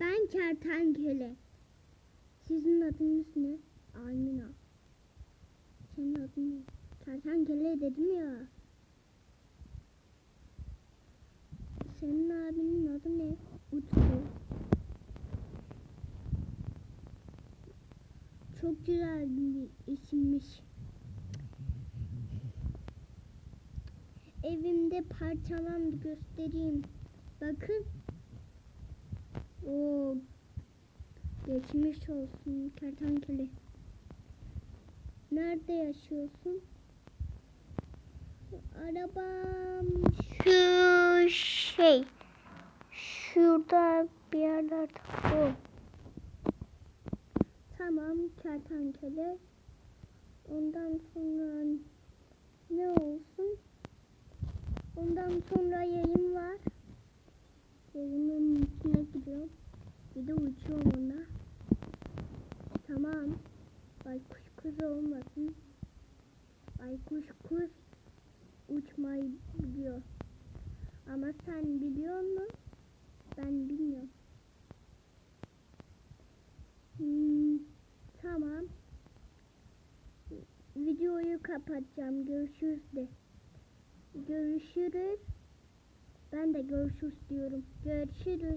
Ben kertenkele. Sizin adınız ne? Almina. Senin adın ne? Kertenkele dedim ya. Senin abinin adı ne? Utku. Çok güzel bir isimmiş. Evimde parçalandı göstereyim. Bakın. Geçmiş olsun kertenkele. Nerede yaşıyorsun? Arabam şu şey. Şurada bir yerlerde. O. Tamam kertenkele. Ondan sonra ne olsun? Ondan sonra yayın var. Yayının içine gidiyorum. Bir de uçuyorum onda. Tamam. Baykuş kız olmasın. Baykuş kız uçmayı biliyor. Ama sen biliyor musun? Ben bilmiyorum. Hmm, tamam. Videoyu kapatacağım. Görüşürüz de. Görüşürüz. Ben de görüşürüz diyorum. Görüşürüz.